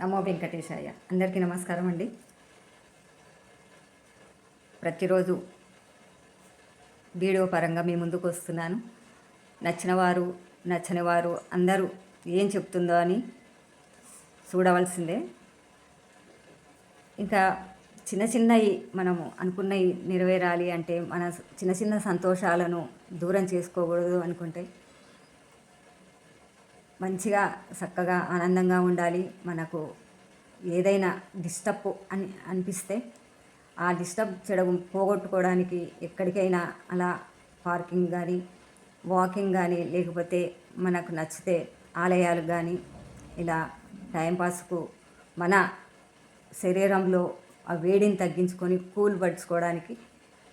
నమో వెంకటేశాయ. అందరికీ నమస్కారం అండి. ప్రతిరోజు వీడియో పరంగా మీ ముందుకు వస్తున్నాను. నచ్చిన వారు నచ్చని వారు అందరూ ఏం చెప్తుందో అని చూడవలసిందే. ఇంకా చిన్న చిన్నవి మనము అనుకున్నవి నెరవేరాలి అంటే మన చిన్న చిన్న సంతోషాలను దూరం చేసుకోకూడదు అనుకుంటే మంచిగా చక్కగా ఆనందంగా ఉండాలి. మనకు ఏదైనా డిస్టర్బ్ అని అనిపిస్తే ఆ డిస్టర్బ్ చెడగు పోగొట్టుకోవడానికి ఎక్కడికైనా అలా పార్కింగ్ కానీ వాకింగ్ కానీ లేకపోతే మనకు నచ్చితే ఆలయాలు కానీ ఇలా టైంపాస్కు మన శరీరంలో ఆ వేడిని తగ్గించుకొని కూల్ పడుచుకోవడానికి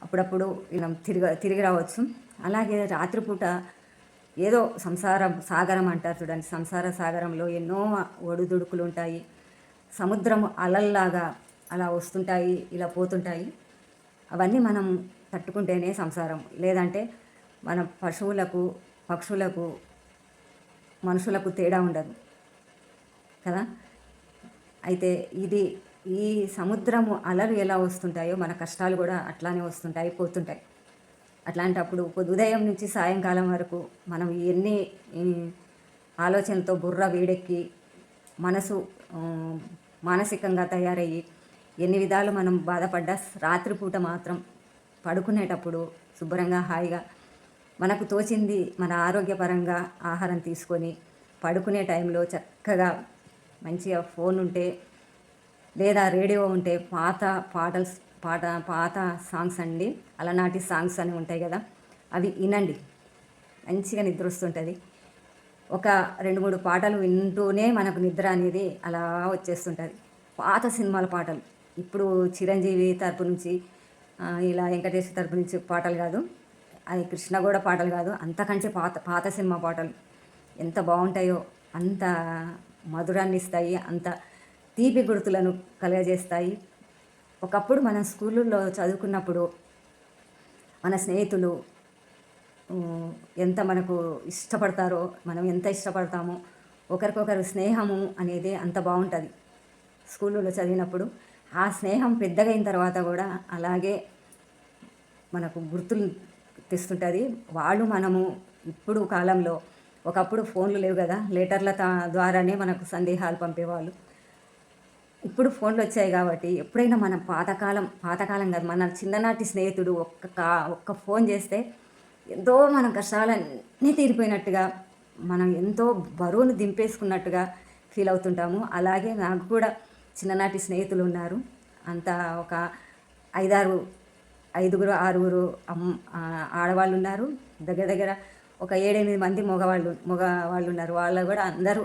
అప్పుడప్పుడు ఇలా తిరిగి తిరిగి రావచ్చు. అలాగే రాత్రిపూట ఏదో సంసారం సాగరం అంటారు చూడండి. సంసార సాగరంలో ఎన్నో ఒడిదుడుకులు ఉంటాయి. సముద్రం అలల్లాగా అలా వస్తుంటాయి ఇలా పోతుంటాయి. అవన్నీ మనం తట్టుకుంటేనే సంసారం. లేదంటే మన పశువులకు పక్షులకు మనుషులకు తేడా ఉండదు. కదా? అయితే ఇది ఈ సముద్రము అలలు ఎలా వస్తుంటాయో మన కష్టాలు కూడా అట్లానే వస్తుంటాయి పోతుంటాయి. అట్లాంటప్పుడు ఉదయం నుంచి సాయంకాలం వరకు మనం ఎన్ని ఆలోచనతో బుర్ర వేడెక్కి మనసు మానసికంగా తయారయ్యి ఎన్ని విధాలు మనం బాధపడ్డా రాత్రిపూట మాత్రం పడుకునేటప్పుడు శుభ్రంగా హాయిగా మనకు తోచింది మన ఆరోగ్యపరంగా ఆహారం తీసుకొని పడుకునే టైంలో చక్కగా మంచిగా ఫోన్ ఉంటే లేదా రేడియో ఉంటే పాత పాటలు పాట పాత సాంగ్స్ అండి. అలనాటి సాంగ్స్ అని ఉంటాయి కదా. అవి వినండి. మంచిగా నిద్ర వస్తుంటుంది ఒక రెండు మూడు పాటలు వింటూనే మనకు నిద్ర అనేది అలా వచ్చేస్తుంటుంది. పాత సినిమాల పాటలు. ఇప్పుడు చిరంజీవి తరపు నుంచి ఇలా వెంకటేశ్వర తరపు నుంచి పాటలు కాదు. అది కృష్ణ కూడా పాటలు కాదు. అంతకంటే పాత పాత సినిమా పాటలు. ఎంత బాగుంటాయో అంత మధురాన్ని ఇస్తాయి అంత తీపి గుర్తులను కలుగజేస్తాయి. ఒకప్పుడు మనం స్కూళ్ళల్లో చదువుకున్నప్పుడు మన స్నేహితులు ఎంత మనకు ఇష్టపడతారో మనం ఎంత ఇష్టపడతామో ఒకరికొకరు స్నేహము అనేది అంత బాగుంటుంది. స్కూళ్ళలో చదివినప్పుడు ఆ స్నేహం పెద్దగా అయిన తర్వాత కూడా అలాగే మనకు గుర్తులు తెస్తుంటుంది. వాళ్ళు మనము ఇప్పుడు కాలంలో ఒకప్పుడు ఫోన్లు లేవు కదా లెటర్ల తా- ద్వారానే మనకు సందేహాలు పంపేవాళ్ళు. ఇప్పుడు ఫోన్లు వచ్చాయి కాబట్టి ఎప్పుడైనా మనం పాతకాలం పాతకాలం కాదు మన చిన్ననాటి స్నేహితుడు ఒక్క కా ఒక్క ఫోన్ చేస్తే ఎంతో మన కష్టాలన్నీ తీరిపోయినట్టుగా మనం ఎంతో బరువును దింపేసుకున్నట్టుగా ఫీల్ అవుతుంటాము. అలాగే నాకు కూడా చిన్ననాటి స్నేహితులు ఉన్నారు. అంత ఒక ఐదారు ఐదుగురు ఆరుగురు అమ్ ఆడవాళ్ళు ఉన్నారు. దగ్గర దగ్గర ఒక ఏడెనిమిది మంది మగవాళ్ళు మగవాళ్ళు ఉన్నారు. వాళ్ళు కూడా అందరూ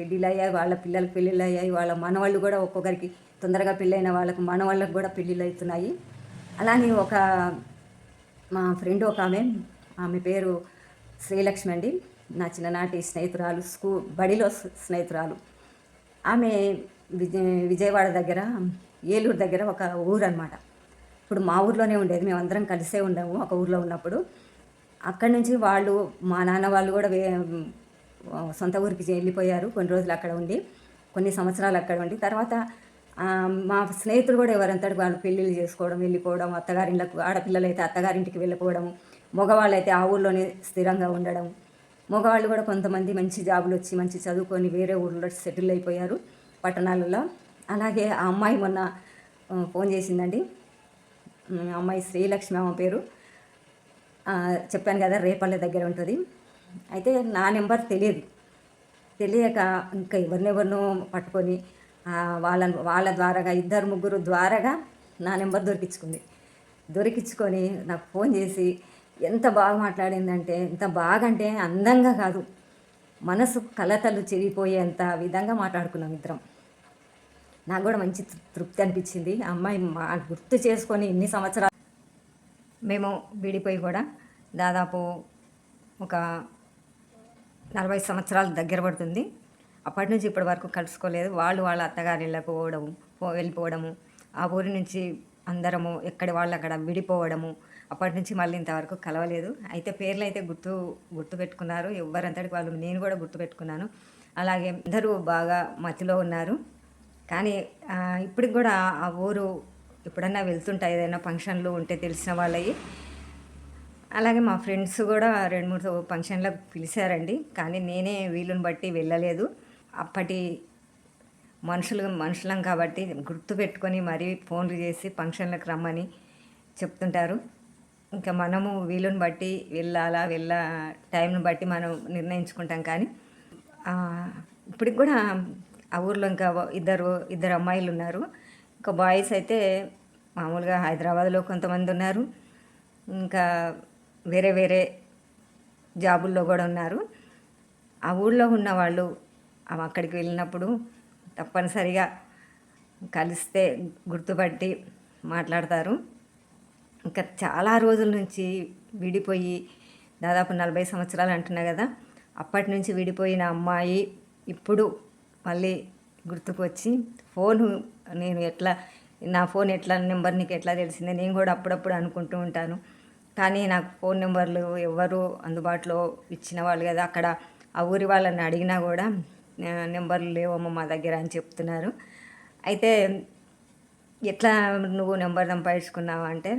పెళ్ళిళ్ళు అయ్యాయి వాళ్ళ పిల్లలకు పెళ్ళిళ్ళు అయ్యాయి వాళ్ళ మనవాళ్ళు కూడా ఒక్కొక్కరికి తొందరగా పెళ్ళైన వాళ్ళకు మనవాళ్ళకు కూడా పెళ్ళిళ్ళు అవుతున్నాయి. అలానే ఒక మా ఫ్రెండ్ ఒక ఆమె ఆమె పేరు శ్రీలక్ష్మి అండి. నా చిన్ననాటి స్నేహితురాలు స్కూ బడిలో స్నేహితురాలు. ఆమె విజయ విజయవాడ దగ్గర ఏలూరు దగ్గర ఒక ఊరు అనమాట ఇప్పుడు మా ఊర్లోనే ఉండేది మేమందరం కలిసే ఉండము ఒక ఊర్లో ఉన్నప్పుడు. అక్కడి నుంచి వాళ్ళు మా నాన్న వాళ్ళు కూడా సొంత ఊరికి వెళ్ళిపోయారు. కొన్ని రోజులు అక్కడ ఉండి కొన్ని సంవత్సరాలు అక్కడ ఉండి. తర్వాత మా స్నేహితులు కూడా ఎవరంతటి వాళ్ళు పెళ్ళిళ్ళు చేసుకోవడం వెళ్ళిపోవడం అత్తగారింట్లకు ఆడపిల్లలు అయితే అత్తగారింటికి వెళ్ళిపోవడం మగవాళ్ళు అయితే ఆ ఊళ్ళోనే స్థిరంగా ఉండడం. మగవాళ్ళు కూడా కొంతమంది మంచి జాబులు వచ్చి మంచి చదువుకొని వేరే ఊళ్ళో సెటిల్ అయిపోయారు పట్టణాలలో. అలాగే ఆ అమ్మాయి మొన్న ఫోన్ చేసిందండి. అమ్మాయి శ్రీలక్ష్మి ఆమె పేరు. చెప్పాను కదా రేపల్లె దగ్గర ఉంటుంది. అయితే నా నెంబర్ తెలియదు. తెలియక ఇంకా ఎవరినెవరినో పట్టుకొని వాళ్ళ వాళ్ళ ద్వారాగా ఇద్దరు ముగ్గురు ద్వారాగా నా నెంబర్ దొరికించుకుంది. దొరికించుకొని నాకు ఫోన్ చేసి ఎంత బాగా మాట్లాడిందంటే ఎంత బాగా అంటే అందంగా కాదు. మనసు కలతలు చెరిపోయేంత విధంగా మాట్లాడుకున్నాం ఇద్దరం. నాకు కూడా మంచి తృప్తి అనిపించింది. అమ్మాయి మా గుర్తు చేసుకొని ఇన్ని సంవత్సరాలు మేము విడిపోయి కూడా దాదాపు ఒక నలభై సంవత్సరాల దగ్గర పడుతుంది. అప్పటి నుంచి ఇప్పటి వరకు కలుసుకోలేదు. వాళ్ళు వాళ్ళ అత్తగారిళ్ళకు పోవడము వెళ్ళిపోవడము ఆ ఊరి నుంచి అందరము ఎక్కడి వాళ్ళు అక్కడ విడిపోవడము అప్పటి నుంచి మళ్ళీ ఇంతవరకు కలవలేదు. అయితే పేర్లు అయితే గుర్తు గుర్తు పెట్టుకున్నారు. ఎవరంతటికి వాళ్ళు నేను కూడా గుర్తు పెట్టుకున్నాను. అలాగే అందరూ బాగా మతిలో ఉన్నారు. కానీ ఇప్పటికి కూడా ఆ ఊరు ఎప్పుడన్నా వెళ్తుంటా? ఏదైనా ఫంక్షన్లు ఉంటే తెలిసిన వాళ్ళవి అలాగే మా ఫ్రెండ్స్ కూడా రెండు మూడు ఫంక్షన్లకు పిలిచారండి. కానీ నేనే వీలుని బట్టి వెళ్ళలేదు. అప్పటి మనుషులు మనుషులం కాబట్టి గుర్తు పెట్టుకొని మరీ ఫోన్లు చేసి ఫంక్షన్లకు రమ్మని చెప్తుంటారు. ఇంకా మనము వీలుని బట్టి వెళ్ళాలా వెళ్ళ టైంని బట్టి మనం నిర్ణయించుకుంటాం. కానీ ఇప్పటికి కూడా ఆ ఊర్లో ఇంకా ఇద్దరు ఇద్దరు అమ్మాయిలు ఉన్నారు. ఇంకా బాయ్స్ అయితే మామూలుగా హైదరాబాద్లో కొంతమంది ఉన్నారు. ఇంకా వేరే వేరే జాబుల్లో కూడా ఉన్నారు. ఆ ఊళ్ళో ఉన్న వాళ్ళు ఆమె అక్కడికి వెళ్ళినప్పుడు తప్పనిసరిగా కలిస్తే గుర్తుపట్టి మాట్లాడతారు. ఇంకా చాలా రోజుల నుంచి విడిపోయి దాదాపు నలభై సంవత్సరాలు అంటున్నా కదా అప్పటి నుంచి విడిపోయిన అమ్మాయి ఇప్పుడు మళ్ళీ గుర్తుకొచ్చి ఫోను నేను ఎట్లా నా ఫోన్ ఎట్లా నెంబర్ నీకు ఎట్లా తెలిసిందే నేను కూడా అప్పుడప్పుడు అనుకుంటూ ఉంటాను. కానీ నాకు ఫోన్ నెంబర్లు ఎవరు అందుబాటులో ఇచ్చిన వాళ్ళు కదా అక్కడ ఆ ఊరి వాళ్ళని అడిగినా కూడా నెంబర్లు లేవమ్మా మా దగ్గర అని చెప్తున్నారు. అయితే ఎట్లా నువ్వు నెంబర్ సంపాదించుకున్నావు అంటే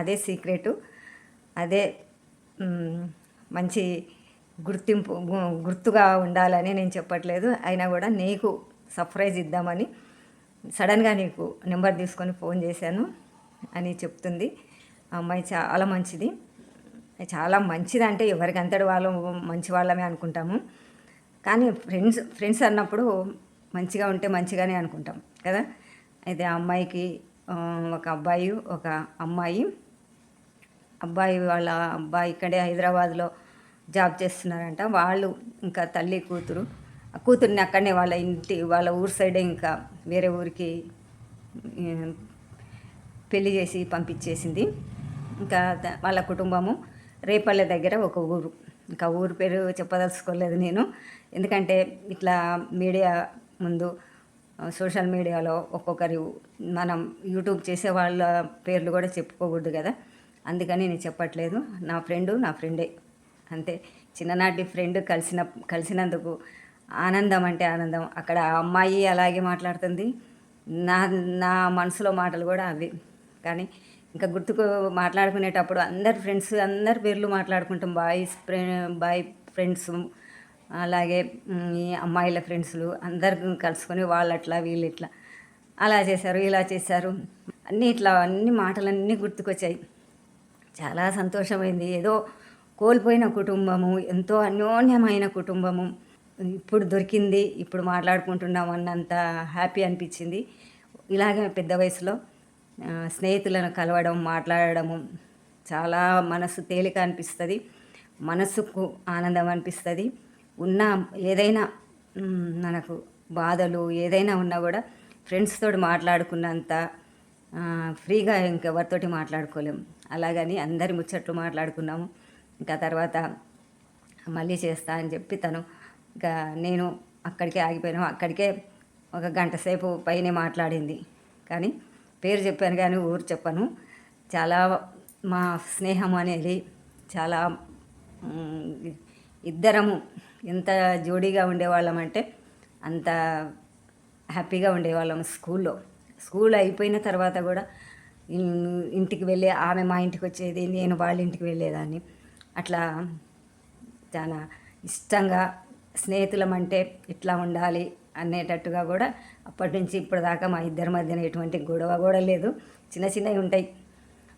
అదే సీక్రెటు అదే మంచి గుర్తింపు గుర్తుగా ఉండాలని నేను చెప్పట్లేదు. అయినా కూడా నీకు సర్ప్రైజ్ ఇద్దామని సడన్గా నీకు నెంబర్ తీసుకొని ఫోన్ చేశాను అని చెప్తుంది. అమ్మాయి చాలా మంచిది. చాలా మంచిది అంటే ఎవరికి అంతటి వాళ్ళు మంచి వాళ్ళమే అనుకుంటాము. కానీ ఫ్రెండ్స్ ఫ్రెండ్స్ అన్నప్పుడు మంచిగా ఉంటే మంచిగానే అనుకుంటాం కదా. అయితే ఆ అమ్మాయికి ఒక అబ్బాయి ఒక అమ్మాయి. అబ్బాయి వాళ్ళ అబ్బాయి ఇక్కడే హైదరాబాద్లో జాబ్ చేస్తున్నారంట. వాళ్ళు ఇంకా తల్లి కూతురు. ఆ కూతుర్ని అక్కడనే వాళ్ళ ఇంటి వాళ్ళ ఊరు సైడే ఇంకా వేరే ఊరికి పెళ్ళి పెళ్ళి చేసి పంపించేసింది. ఇంకా వాళ్ళ కుటుంబము రేపల్లె దగ్గర ఒక ఊరు. ఇంకా ఊరు పేరు చెప్పదలుచుకోలేదు నేను. ఎందుకంటే ఇట్లా మీడియా ముందు సోషల్ మీడియాలో ఒక్కొక్కరి మనం యూట్యూబ్ చేసే వాళ్ళ పేర్లు కూడా చెప్పుకోకూడదు కదా. అందుకని నేను చెప్పట్లేదు. నా ఫ్రెండు నా ఫ్రెండే. అంతే. చిన్ననాటి ఫ్రెండ్ కలిసిన కలిసినందుకు ఆనందం అంటే ఆనందం. అక్కడ అమ్మాయి అలాగే మాట్లాడుతుంది. నా నా మనసులో మాటలు కూడా అవి. కానీ ఇంకా గుర్తుకు మాట్లాడుకునేటప్పుడు అందరు ఫ్రెండ్స్ అందరి పేర్లు మాట్లాడుకుంటాం. బాయ్స్ బాయ్ ఫ్రెండ్స్ అలాగే అమ్మాయిల ఫ్రెండ్స్లు అందరు కలుసుకొని వాళ్ళు అట్లా వీళ్ళు ఇట్లా అలా చేశారు ఇలా చేశారు. అన్నీ ఇట్లా అన్ని మాటలన్నీ గుర్తుకొచ్చాయి. చాలా సంతోషమైంది. ఏదో కోల్పోయిన కుటుంబము ఎంతో అన్యోన్యమైన కుటుంబము. ఇప్పుడు దొరికింది ఇప్పుడు మాట్లాడుకుంటున్నాం అన్నంత హ్యాపీ అనిపించింది. ఇలాగే పెద్ద వయసులో స్నేహితులను కలవడం మాట్లాడడము చాలా మనసు తేలిక అనిపిస్తుంది. మనసుకు ఆనందం అనిపిస్తుంది. ఉన్న ఏదైనా మనకు బాధలు ఏదైనా ఉన్నా కూడా ఫ్రెండ్స్ తోటి మాట్లాడుకున్నంత ఫ్రీగా ఇంకెవరితోటి మాట్లాడుకోలేము అలాగని అందరి ముచ్చట్లు మాట్లాడుకున్నాము. ఇంకా తర్వాత మళ్ళీ చేస్తా అని చెప్పి తను ఇంకా నేను అక్కడికే ఆగిపోయినాము. అక్కడికే ఒక గంట సేపు పైనే మాట్లాడింది. కానీ పేరు చెప్పాను కానీ ఊరు చెప్పను. చాలా మా స్నేహం అనేది చాలా ఇద్దరము ఎంత జోడీగా ఉండేవాళ్ళం అంటే అంత హ్యాపీగా ఉండేవాళ్ళం స్కూల్లో. స్కూల్ అయిపోయిన తర్వాత కూడా ఇంటికి వెళ్ళి ఆమె మా ఇంటికి వచ్చేది నేను వాళ్ళ ఇంటికి వెళ్ళేదాన్ని. అట్లా చాలా ఇష్టంగా స్నేహితులం అంటే ఇట్లా ఉండాలి అనేటట్టుగా కూడా అప్పటి నుంచి ఇప్పటిదాకా మా ఇద్దరి మధ్యన ఎటువంటి గొడవ కూడా లేదు. చిన్న చిన్నవి ఉంటాయి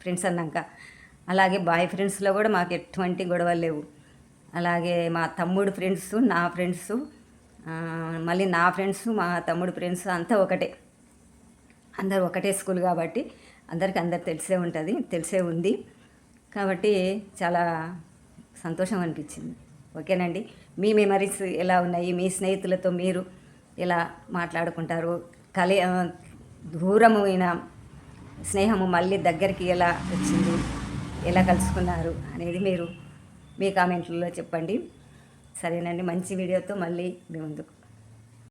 ఫ్రెండ్స్ అన్నాక. అలాగే బాయ్ ఫ్రెండ్స్లో కూడా మాకు ఎటువంటి గొడవలు లేవు. అలాగే మా తమ్ముడు ఫ్రెండ్స్ నా ఫ్రెండ్స్ మళ్ళీ నా ఫ్రెండ్స్ మా తమ్ముడు ఫ్రెండ్స్ అంతా ఒకటే. అందరు ఒకటే స్కూల్ కాబట్టి అందరికి అందరు తెలిసే ఉంటుంది తెలిసే ఉంది. కాబట్టి చాలా సంతోషం అనిపించింది. ఓకేనండి? మీ మెమరీస్ ఎలా ఉన్నాయి? మీ స్నేహితులతో మీరు ఇలా మాట్లాడుకుంటారు. కలి దూరమైన స్నేహము మళ్ళీ దగ్గరికి ఎలా వచ్చింది ఎలా కలుసుకున్నారు అనేది మీరు మీ కామెంట్లలో చెప్పండి. సరేనండి మంచి వీడియోతో మళ్ళీ మీ ముందుకు